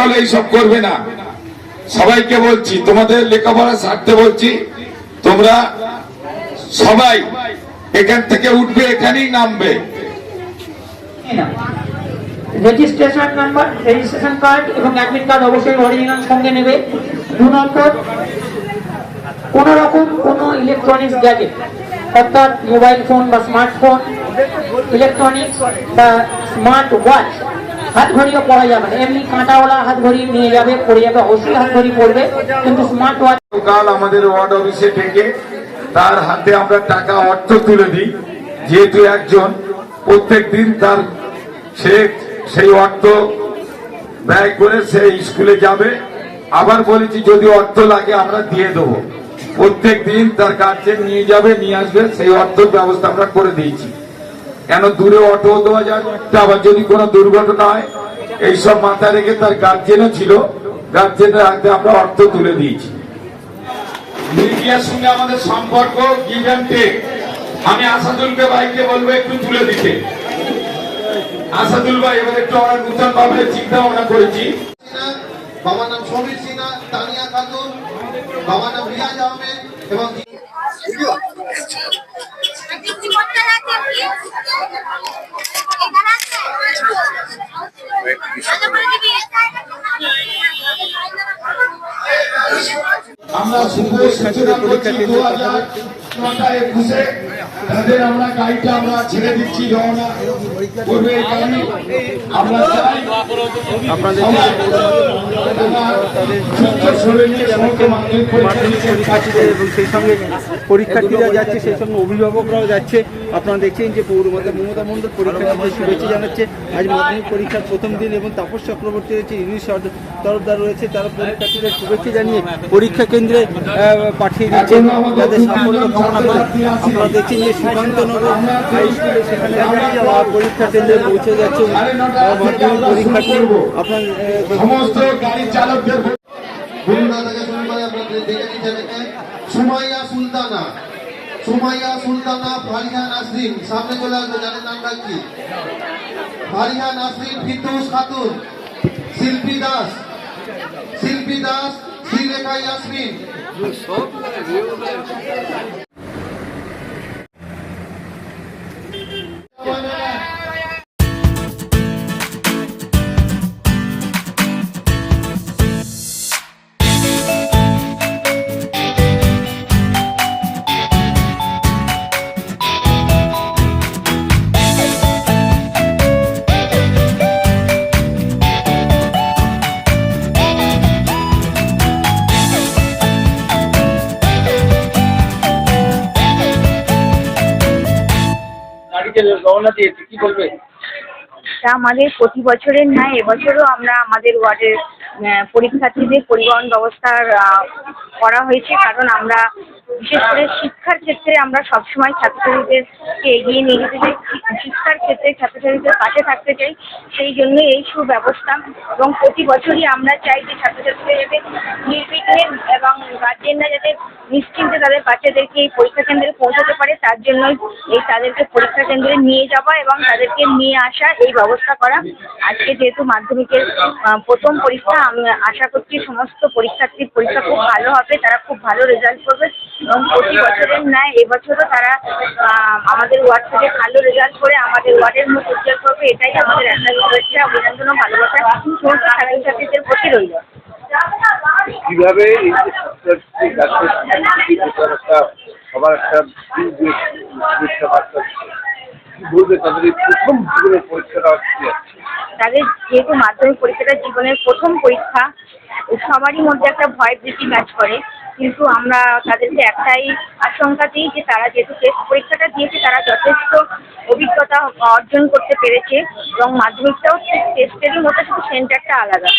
দল এইসব করবে না। সবাইকে বলছি, তোমাদের লেখাপড়া সারতে বলছি, তোমরা সবাই এখান থেকে উঠবে, এখানেই নামবে। রেজিস্ট্রেশন নাম্বার রেজিস্ট্রেশন কার্ড এবং কার্ড অবশ্যই সঙ্গে নেবে। কোন ইলেকট্রনিক্স অর্থাৎ মোবাইল ফোন বা স্মার্টফোন ইলেকট্রনিক্স বা স্মার্ট ওয়াচ হাত ঘড়িও পরা যাবে না। এমনি কাঁটাওয়ালা হাত ঘড়ি নিয়ে যাবে পরে যাবে, অবশ্যই হাত ঘড়ি কিন্তু স্মার্ট ওয়াচ কাল আমাদের ওয়ার্ড অফিসে থেকে তার হাতে আমরা টাকা, অর্থ তুলে দিই। যেহেতু একজন প্রত্যেক দিন তার সে সেই অর্থ ব্যয় করে সে স্কুলে যাবে। আবার বলেছি, যদি অর্থ লাগে, আমরা দিয়ে দেবো। প্রত্যেক দিন তার গার্জেন নিয়ে যাবে, নিয়ে আসবে, সেই অর্থ ব্যবস্থা আমরা করে দিয়েছি। কেন দূরে অটো দেওয়া যায়? আবার যদি কোনো দুর্ঘটনা হয় এইসব মাথায় রেখে তার গার্জেনও ছিল। গার্জেনের হাতে আমরা অর্থ তুলে দিয়েছি। মিডিয়ার সঙ্গে আমাদের সম্পর্ক গিভ আমি আসাদুলকে ভাইকে বলব একটু তুলে দিতে। আসাদুল ভাই এবার একটু আমরা নূতন ভাবে চিন্তা ভাবনা করেছি। বাবার নাম সমীর সিনহা তানিয়া খাতুন বাবার নাম রিয়াজ আহমেদ এবং বৃষ্টি করতে রাখে কি এখানে আছে ভালো করে দিবি পরীক্ষা এবং সেই সঙ্গে পরীক্ষার্থীরা যাচ্ছে, সেই সঙ্গে অভিভাবকরাও যাচ্ছে। আপনারা দেখছেন যে পৌরমাতা মমতা মণ্ডল পরীক্ষার্থীদের শুভেচ্ছা জানাচ্ছে। আজ মাধ্যমিক পরীক্ষার প্রথম দিন এবং তাপস চক্রবর্তী রয়েছে ইংলিশ তরফদার রয়েছে তারা পরীক্ষার্থীদের শুভেচ্ছা জানিয়ে পরীক্ষা কেন্দ্রে পাঠিয়ে দিচ্ছেন যাদের সাফল্য কামনা করে আপনারা দেখছেন যে সুকান্তনগর হাই স্কুলে সেখানে পরীক্ষা কেন্দ্রে পৌঁছে যাচ্ছে। মাধ্যমিক পরীক্ষার্থী আপনার সমস্ত গাড়ি চালকদের খুলনা থেকে শুরু করে আপনারা দেখে নিচ্ছেন একে সুমাইয়া সুলতানা। সুমাইয়া সুলতানা ফারিহা নাসরিন সামনে চলে আসবে জানেন নামটা কি ফারিহা নাসরিন ফিরদৌস খাতুন শিল্পী দাস। শিল্পী দাস শ্রীরেখা ইয়াসমিন। তা আমাদের প্রতি বছরের ন্যায়, এবছরও আমরা আমাদের ওয়ার্ডের পরীক্ষার্থীদের পরিবহন ব্যবস্থার করা হয়েছে, কারণ আমরা বিশেষ করে শিক্ষার ক্ষেত্রে আমরা সবসময় ছাত্রছাত্রীদেরকে এগিয়ে নিয়ে যেতে চাই। শিক্ষার ক্ষেত্রে ছাত্রছাত্রীদের পাশে থাকতে চাই। সেই জন্য এই সুব্যবস্থা এবং প্রতি বছরই আমরা চাই যে ছাত্রছাত্রীরা যাতে নির্বিঘ্নে এবং গার্জেনরা যাতে নিশ্চিন্তে তাদের বাচ্চাদেরকে এই পরীক্ষা কেন্দ্রে পৌঁছাতে পারে, তার জন্যই এই তাদেরকে পরীক্ষা কেন্দ্রে নিয়ে যাওয়া এবং তাদেরকে নিয়ে আসা এই ব্যবস্থা করা। আজকে যেহেতু মাধ্যমিকের প্রথম পরীক্ষা, আমি আশা করছি সমস্ত পরীক্ষার্থীর পরীক্ষা খুব ভালো হবে, তারা খুব ভালো রেজাল্ট করবে। প্রতি বছরের ন্যায় এবছরও তারা আমাদের ওয়ার্ড থেকে ভালো রেজাল্ট করে আমাদের ওয়ার্ডের মুখ উজ্জ্বল করবে এটাই আমাদের একটা শুভেচ্ছা অভিনন্দন ও ভালোবাসা। সমস্ত ছাত্রছাত্রীদের প্রতি রইল। কীভাবে সবার একটা বলবে তাদের প্রথম জীবনের পরীক্ষাটা হচ্ছে তাদের যেহেতু মাধ্যমিক পরীক্ষাটা জীবনের প্রথম পরীক্ষা সবারই মধ্যে একটা ভয় ভীতি কাজ করে। কিন্তু আমরা তাদেরকে একটাই আশঙ্কা দিই যে তারা যেহেতু টেস্ট পরীক্ষাটা দিয়েছে, তারা যথেষ্ট অভিজ্ঞতা অর্জন করতে পেরেছে এবং মাধ্যমিকটাও টেস্টেরই মতো শুধু সেন্টারটা আলাদা।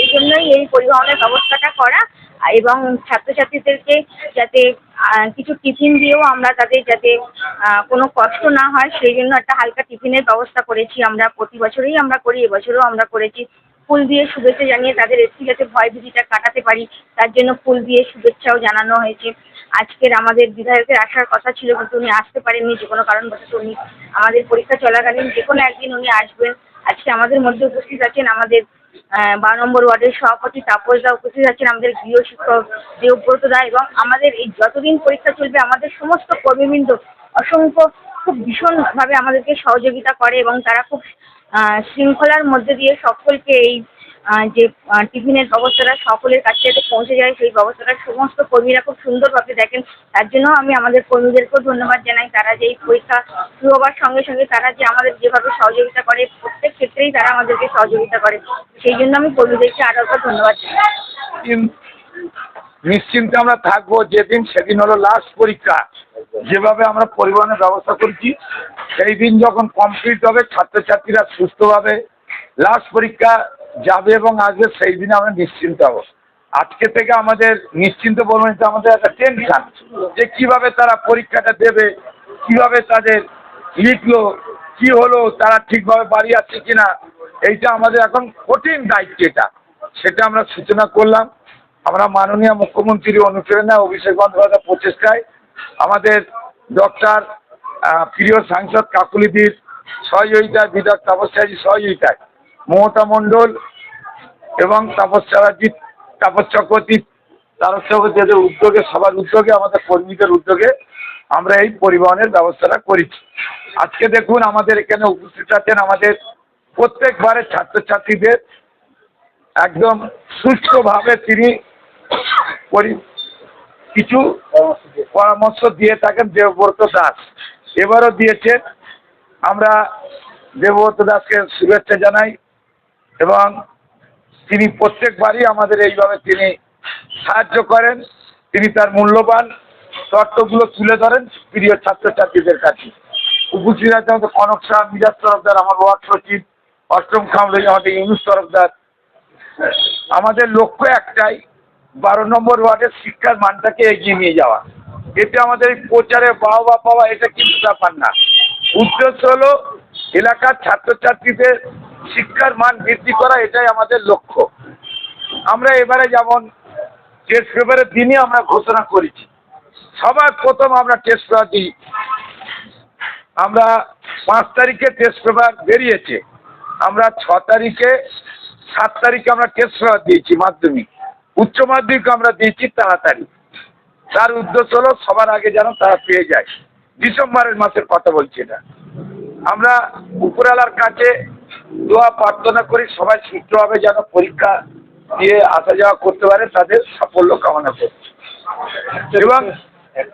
এই জন্যই এই পরিবহনের ব্যবস্থাটা করা এবং ছাত্রছাত্রীদেরকে যাতে কিছু টিফিন দিয়েও আমরা তাদের যাতে কোনো কষ্ট না হয়, সেই জন্য একটা হালকা টিফিনের ব্যবস্থা করেছি আমরা। প্রতি বছরেই আমরা করি, এবছরও আমরা করেছি। ফুল দিয়ে শুভেচ্ছা জানিয়ে তাদের একটু যাতে ভয় ভীতিটা কাটাতে পারি, তার জন্য ফুল দিয়ে শুভেচ্ছাও জানানো হয়েছে। আজকের আমাদের বিধায়কের আসার কথা ছিল কিন্তু উনি আসতে পারেননি যে কোনো কারণবশত উনি আমাদের পরীক্ষা চলাকালীন যে কোনো একদিন উনি আসবেন। আজকে আমাদের মধ্যে উপস্থিত আছেন আমাদের বারো নম্বর ওয়ার্ডের সভাপতি তাপস দা, উপস্থিত আছেন আমাদের গৃহ শিক্ষক দেবব্রত দা এবং আমাদের এই যতদিন পরীক্ষা চলবে আমাদের সমস্ত কর্মীবৃন্দ অসংখ্য খুব ভীষণভাবে আমাদেরকে সহযোগিতা করে এবং তারা খুব শৃঙ্খলার মধ্যে দিয়ে সকলকে এই যে টিফিনের ব্যবস্থাটা সকলের কাছে যাতে পৌঁছে যায়, সেই ব্যবস্থাটা সমস্ত কর্মীরা খুব সুন্দরভাবে দেখেন। তার জন্য আমি আমাদের কর্মীদেরকেও ধন্যবাদ জানাই। তারা যে এই পরীক্ষা শুরু হওয়ার সঙ্গে সঙ্গে তারা যে আমাদের যেভাবে সহযোগিতা করে, প্রত্যেক ক্ষেত্রেই তারা আমাদেরকে সহযোগিতা করে। সেই জন্য আমি কর্মীদেরকে আরও একবার ধন্যবাদ জানাই। নিশ্চিন্তে আমরা থাকব, যেদিন সেদিন হলো লাস্ট পরীক্ষা। যেভাবে আমরা পরিবহনের ব্যবস্থা করছি, সেই দিন যখন কমপ্লিট হবে, ছাত্রছাত্রীরা সুস্থভাবে লাস্ট পরীক্ষা যাবে এবং আসবে, সেই দিন আমরা নিশ্চিন্ত হব। আজকে থেকে আমাদের নিশ্চিন্ত বলব আমাদের একটা টেনশন যে কীভাবে তারা পরীক্ষাটা দেবে, কীভাবে তাদের লিখলো, কি হলো, তারা ঠিকভাবে বাড়ি আসছে কিনা, এইটা আমাদের এখন কঠিন দায়িত্ব এটা। সেটা আমরা সূচনা করলাম। আমরা মাননীয় মুখ্যমন্ত্রীর অনুপ্রেরণায় অভিষেক বন্দ্যোপাধ্যায় প্রচেষ্টায় আমাদের ডক্টর প্রিয় সাংসদ কাকুলিদির সহযোগিতায়, বিধায়ক তাপস্যাজির সহযোগিতায় মমতা মণ্ডল এবং তাপস তাপস চক্রবর্তী চক্রবর্তীদের উদ্যোগে, সবার উদ্যোগে, আমাদের কর্মীদের উদ্যোগে আমরা এই পরিবহনের ব্যবস্থাটা করেছি। আজকে দেখুন আমাদের এখানে উপস্থিত আছেন আমাদের প্রত্যেকবারের ছাত্রছাত্রীদের একদম সুষ্ঠুভাবে তিনি কিছু পরামর্শ দিয়ে থাকেন দেবব্রত দাস। এবারও দিয়েছেন। আমরা দেবব্রত দাসকে শুভেচ্ছা জানাই এবং তিনি প্রত্যেকবারই আমাদের এইভাবে তিনি সাহায্য করেন। তিনি তার মূল্যবান তত্ত্বগুলো তুলে ধরেন প্রিয় ছাত্রছাত্রীদের কাছে। উপস্থিত আছে আমাদের কনক শাহ মিরাজ তরফদার, আমার ওয়ার্ড সচিব অষ্টম খামরই আমাদের ইউনুস তরফদার। আমাদের লক্ষ্য একটাই বারো নম্বর ওয়ার্ডের শিক্ষার মানটাকে এগিয়ে নিয়ে যাওয়া। এটা আমাদের প্রচারে বাহবা পাওয়া এটা কিন্তু ব্যাপার না। উদ্দেশ্য হলো এলাকার ছাত্রছাত্রীদের শিক্ষার মান বৃদ্ধি করা, এটাই আমাদের লক্ষ্য। আমরা এবারে যেমন টেস্ট পেপারের দিনই আমরা ঘোষণা করেছি। সবার প্রথম আমরা টেস্ট পেপার দিই। আমরা পাঁচ তারিখে টেস্ট পেপার বেরিয়েছে। আমরা ছ তারিখে সাত তারিখে আমরা টেস্ট পেপার দিয়েছি মাধ্যমিক। উচ্চ মাধ্যমিক আমরা দিয়েছি তাড়াতাড়ি। তার উদ্দেশ্য হলো সবার আগে যেন তারা পেয়ে যায়। ডিসেম্বরের মাসের কথা বলছি এটা আমরা উপরওয়ালার কাছে দোয়া প্রার্থনা করি, সবাই সুষ্ঠুভাবে যেন পরীক্ষা দিয়ে আসা যাওয়া করতে পারে, তাদের সাফল্য কামনা করছি এবং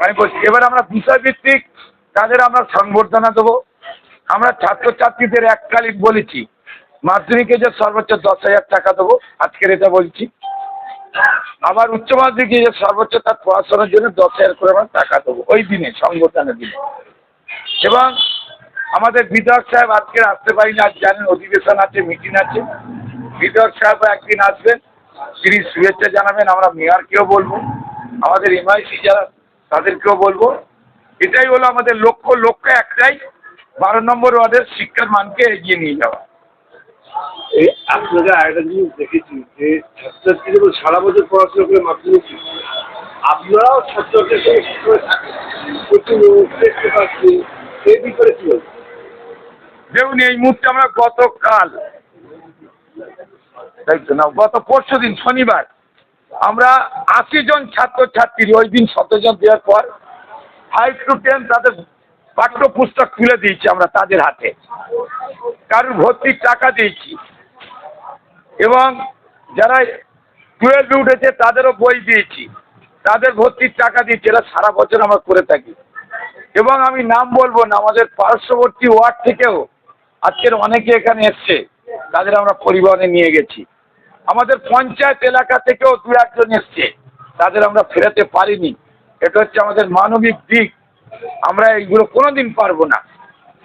আমি বলছি, এবার আমরা বিষয়ভিত্তিক তাদের আমরা সংবর্ধনা দেবো। আমরা ছাত্রছাত্রীদের এককালীন বলেছি, মাধ্যমিকে যে সর্বোচ্চ দশ হাজার টাকা দেবো, আজকের এটা বলছি। আবার উচ্চ মাধ্যমিকে যে সর্বোচ্চ তার পড়াশোনার জন্য দশ হাজার করে আমরা টাকা দেবো ওই দিনে সংবর্ধনার দিনে। এবং আমাদের বিধায়ক সাহেব আজকে আসতে পারিনি, আজ জানেন অধিবেশন আছে মিটিং আছে। বিধায়ক সাহেব একদিন আসবেন, তিনি শুভেচ্ছা জানাবেন, আমরা মেয়রকেও বলব, আমাদের এমআইসি যারা, তাদেরকেও বলব। এটাই হলো আমাদের লক্ষ্য লক্ষ্য একটাই, বারো নম্বর ওয়ার্ডের শিক্ষার মানকে এগিয়ে নিয়ে যাওয়া। এই আপনাদের আরেকটা জিনিস দেখেছি যে ছাত্রছাত্রী যখন সারা বছর পড়াশোনা করে মাধ্যমিক আপনারাও ছাত্রছাত্রীর সঙ্গে থাকেন। এই বিষয়ে কি বলবেন? দেখুন, এই মুহূর্তে আমরা গতকাল গত পরশু দিন, শনিবার, আমরা আশি জন ছাত্রছাত্রী, ওই দিন শতজন দেওয়ার পর ফাইভ টু টেন তাদের পাঠ্যপুস্তক তুলে দিয়েছি আমরা তাদের হাতে। কারোর ভর্তির টাকা দিয়েছি। এবং যারা টুয়েলভ উঠেছে তাদেরও বই দিয়েছি। তাদের ভর্তির টাকা দিয়েছি, এরা সারা বছর আমরা করে থাকি। এবং আমি নাম বলব না, আমাদের পার্শ্ববর্তী ওয়ার্ড থেকেও আজকের অনেকে এখানে এসছে, তাদের আমরা পরিবহনে নিয়ে গেছি। আমাদের পঞ্চায়েত এলাকা থেকেও দু একজন এসছে, তাদের আমরা ফেরাতে পারিনি। এটা হচ্ছে আমাদের মানবিক দিক। আমরা এইগুলো কোনোদিন পারব না।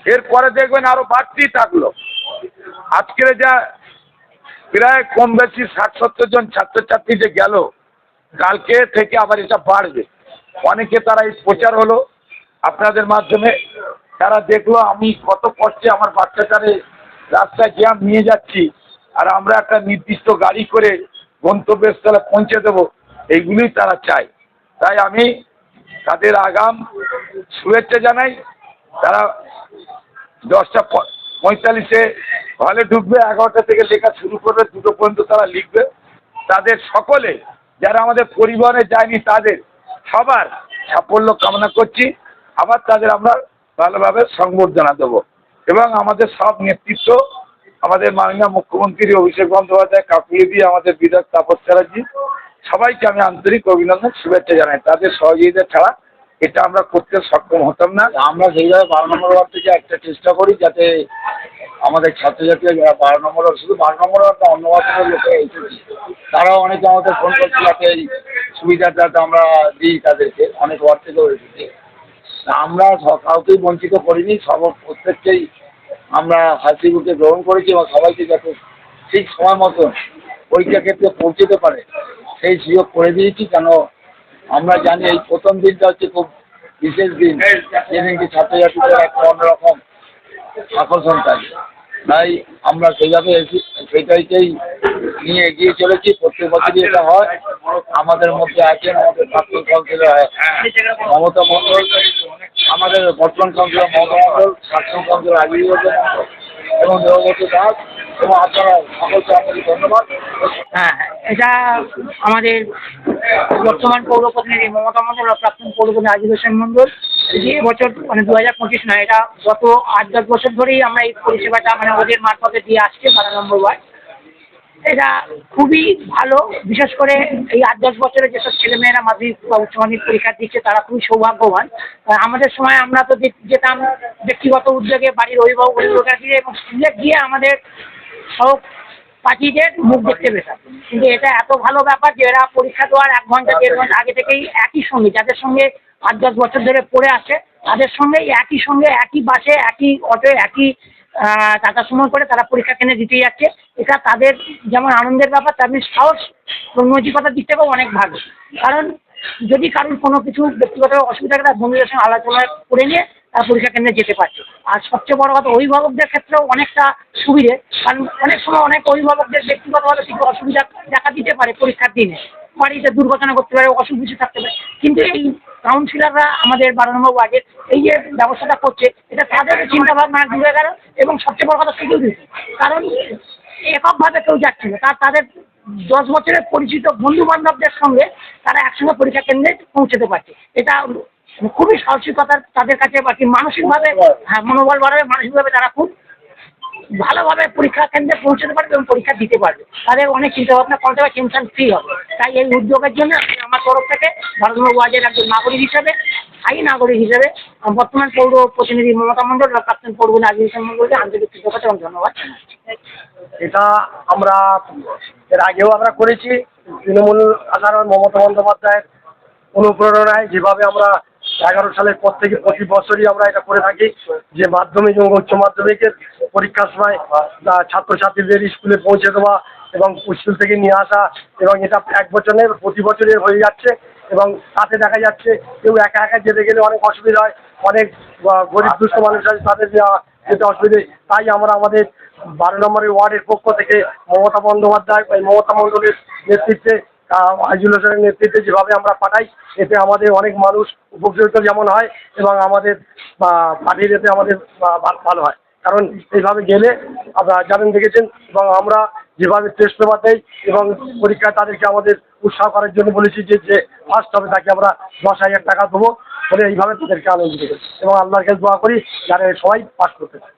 এরপরে দেখবেন আরও বাড়তেই থাকল। আজকের যা প্রায় কম বেশি ষাট সত্তর জন ছাত্রছাত্রী যে গেল, কালকে থেকে আবার এটা বাড়বে। অনেকে তারা এই প্রচার হলো, আপনাদের মাধ্যমে তারা দেখল, আমি কত কষ্টে আমার বাচ্চাটারে রাস্তায় জ্যাম নিয়ে যাচ্ছি, আর আমরা একটা নির্দিষ্ট গাড়ি করে গন্তব্যস্থলে পৌঁছে দেবো, এইগুলোই তারা চায়। তাই আমি তাদের আগাম শুভেচ্ছা জানাই। তারা দশটা পঁয়তাল্লিশে হলে ঢুকবে, এগারোটা থেকে লেখা শুরু করবে, দুটো পর্যন্ত তারা লিখবে। তাদের সকলে, যারা আমাদের পরিবহনে যায়নি, তাদের সবার সাফল্য কামনা করছি। আবার তাদের আমরা ভালোভাবে সংবর্ধনা দেবো। এবং আমাদের সব নেতৃত্ব, আমাদের মাননীয় মুখ্যমন্ত্রী অভিষেক বন্দ্যোপাধ্যায়, কাকুলি দিয়ে আমাদের বিধায়ক তাপস চ্যাটার্জি সবাইকে আমি আন্তরিক অভিনন্দন, শুভেচ্ছা জানাই। তাদের সহযোগিতা ছাড়া এটা আমরা করতে সক্ষম হতাম না। আমরা সেইভাবে বারো নম্বর ওয়ার্ড থেকে একটা চেষ্টা করি যাতে আমাদের ছাত্রছাত্রীরা যারা বারো নম্বর শুধু বারো নম্বর ওয়ার্ড অন্য ওয়ার্ডের লোকে তারাও অনেকে আমাদের ফোন করছে যাতে এই সুবিধাটা আমরা দিই তাদেরকে, অনেক ওয়ার্ড থেকেও এসেছে। আমরা কাউকেই বঞ্চিত করিনি, সব প্রত্যেককেই আমরা হাসি মুখে গ্রহণ করেছি এবং সবাইকে যাতে ঠিক সময় মতন পরীক্ষা ক্ষেত্রে পৌঁছতে পারে। সেই সুযোগ করে দিয়েছি কেন আমরা জানি এই প্রথম দিনটা হচ্ছে খুব বিশেষ দিন। যেদিনকে ছাত্রছাত্রীদের একটা অন্যরকম আকর্ষণ থাকে। তাই আমরা সেইভাবে সেইটাইকেই নিয়ে এগিয়ে চলেছি। প্রত্যেক বছরই এটা হয়। আমাদের মধ্যে আছেন আমাদের প্রাক্তন কাউন্সিলর মমতা মণ্ডল আমাদের বর্তমান কাউন্সিলর মমতা মণ্ডল প্রাক্তন কাউন্সিলর মণ্ডল এবং দেবব্রত দাস। হ্যাঁ এটা আমাদের বর্তমান পৌর প্রতিনিধি মমতা মন্ডল আর প্রাক্তন পৌর প্রতিনিধি রাজীব হোসেন মন্ডল যে বছর মানে দু হাজার পঁচিশ নয়, এটা গত আট দশ বছর ধরেই আমরা এই পরিষেবাটা মানে ওদের মারফতে দিয়ে আসছি, বারো নম্বর ওয়ার্ড। এটা খুবই ভালো, বিশেষ করে এই আট দশ বছরে যেসব ছেলেমেয়েরা মাধ্যমিক বা উচ্চ মাধ্যমিক পরীক্ষা দিচ্ছে, তারা খুবই সৌভাগ্যবান। আমাদের সময় আমরা তো যেতাম ব্যক্তিগত উদ্যোগে বাড়ির অভিভাবক অভিভাবকরা দিয়ে এবং স্কুলে গিয়ে আমাদের পার্টিদের মুখ দেখতে পেতাম। কিন্তু এটা এত ভালো ব্যাপার যে এরা পরীক্ষা দেওয়ার এক ঘণ্টা, দেড় ঘণ্টা আগে থেকেই একই সঙ্গে, যাদের সঙ্গে আট দশ বছর ধরে পড়ে আসে তাদের সঙ্গে একই সঙ্গে, একই বাসে, একই অটোয় একই টাকা সময় করে তারা পরীক্ষা কেন্দ্রে দিতে যাচ্ছে। এটা তাদের যেমন আনন্দের ব্যাপার, তেমনি সাহস নৈতিকতার দিক থেকেও অনেক ভালো। কারণ যদি কারোর কোনো কিছু ব্যক্তিগত অসুবিধা থাকে, তার বন্ধুদের সঙ্গে আলোচনা করে নিয়ে পরীক্ষা কেন্দ্রে যেতে পারছে আর সবচেয়ে বড় কথা, অভিভাবকদের ক্ষেত্রেও অনেকটা সুবিধে। কারণ অনেক সময় অনেক অভিভাবকদের ব্যক্তিগতভাবে কিছু অসুবিধা দেখা দিতে পারে পরীক্ষার দিনে। বাড়িতে দুর্ঘটনা করতে পারে, অসুখ থাকতে পারে। কিন্তু এই কাউন্সিলররা আমাদের বারো নম্বর ওয়ার্ডের এই যে ব্যবস্থাটা করছে, এটা তাদের চিন্তা ভাবনা দূরে গেল এবং সবচেয়ে বড় কথা সিকিউরিটি কারণ এককভাবে কেউ যাচ্ছে না। তার তাদের দশ বছরের পরিচিত বন্ধু বান্ধবদের সঙ্গে তারা একসঙ্গে পরীক্ষা কেন্দ্রে পৌঁছতে পারছে। এটা খুবই সাহসিকতার তাদের কাছে বাকি মানসিকভাবে হ্যাঁ মনোবল বাড়াবে, মানসিকভাবে তারা খুব ভালোভাবে পরীক্ষা কেন্দ্রে পৌঁছতে পারবে এবং পরীক্ষা দিতে পারবে। তাদের অনেক চিন্তা ভাবনা করতে হবে টেনশন ফ্রি হবে। তাই এই উদ্যোগের জন্য আমি আমার তরফ থেকে ভারতবর্ষ ওয়াজের একজন নাগরিক হিসেবে, স্থায়ী নাগরিক হিসেবে বর্তমান পৌর প্রতিনিধি মমতা মণ্ডল প্রাক্তন পৌর নাগরিক মণ্ডলকে আন্তরিক কৃতজ্ঞতা এবং ধন্যবাদ এটা আমরা, এর আগেও আমরা করেছি। তৃণমূল সাধারণ মমতা বন্দ্যোপাধ্যায়ের অনুপ্রেরণায় যেভাবে আমরা এগারো সালের পর থেকে প্রতি বছরই আমরা এটা করে থাকি যে মাধ্যমিক এবং উচ্চ মাধ্যমিকের পরীক্ষার সময় ছাত্রছাত্রীদের স্কুলে পৌঁছে দেওয়া এবং স্কুল থেকে নিয়ে আসা এবং এটা এক বছরের, প্রতি বছরের হয়ে যাচ্ছে এবং তাতে দেখা যাচ্ছে কেউ একা একা যেতে গেলে অনেক অসুবিধা হয়, অনেক গরিব দুস্থ মানুষ আছে তাদের যেতে অসুবিধে তাই আমরা আমাদের বারো নম্বরের ওয়ার্ডের পক্ষ থেকে মমতা বন্দ্যোপাধ্যায় মমতা মণ্ডলের নেতৃত্বে আজিজুল হোসেনের নেতৃত্বে যেভাবে আমরা পাঠাই, এতে আমাদের অনেক মানুষ উপকৃত যেমন হয় এবং আমাদের পাঠিয়ে যেতে আমাদের ভালো হয়। কারণ এইভাবে গেলে আপনারা জানেন, দেখেছেন, এবং আমরা যেভাবে টেস্ট পেপার দেই এবং পরীক্ষায় তাদেরকে আমাদের উৎসাহ করার জন্য বলেছি যে যে ফার্স্ট হবে তাকে আমরা দশ হাজার টাকা দেবো বলে এইভাবে তাদেরকে আনন্দিত করি। এবং আল্লাহর কাছে দোয়া করি, যারা সবাই পাস করতে পারে।